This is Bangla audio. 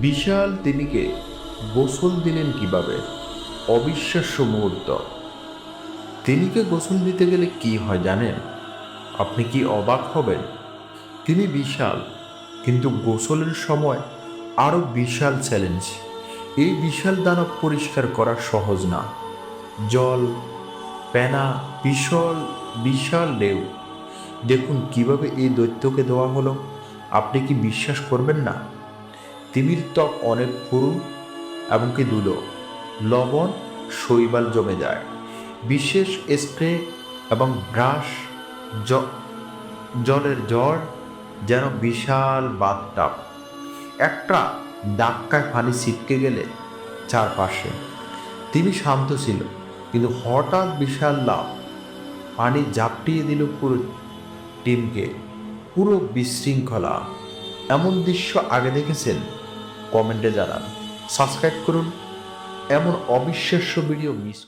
বিশাল তিনিকে গোসল দিলেন কীভাবে? অবিশ্বাস্য মুহূর্ত। তিনিকে গোসল দিতে গেলে কি হয় জানেন? আপনি কি অবাক হবেন? তিনি বিশাল, কিন্তু গোসলের সময় আরও বিশাল চ্যালেঞ্জ। এই বিশাল দানব পরিষ্কার করা সহজ না। জল প্যানা বিশাল বিশাল ঢেউ দেখুন কীভাবে এই দৈত্যকে দেওয়া হলো। আপনি কি বিশ্বাস করবেন না? তিমির ত্বক অনেক পুরু এবং কি দুলো। লবণ শৈবাল জমে যায়। বিশেষ স্প্রে এবং ব্রাশ জলের জ্বর যেন বিশাল বাথটাব। একটা ডাক্কায় পানি ছিটকে গেলে চারপাশে। তিনি শান্ত ছিল, কিন্তু হঠাৎ বিশাল লাভ পানি ঝাপটিয়ে দিল পুরো টিমকে। পুরো বিশৃঙ্খলা। এমন দৃশ্য আগে দেখেছেন? কমেন্টে জানান। সাবস্ক্রাইব করুন। এমন অবিশ্বাস্য ভিডিও মিস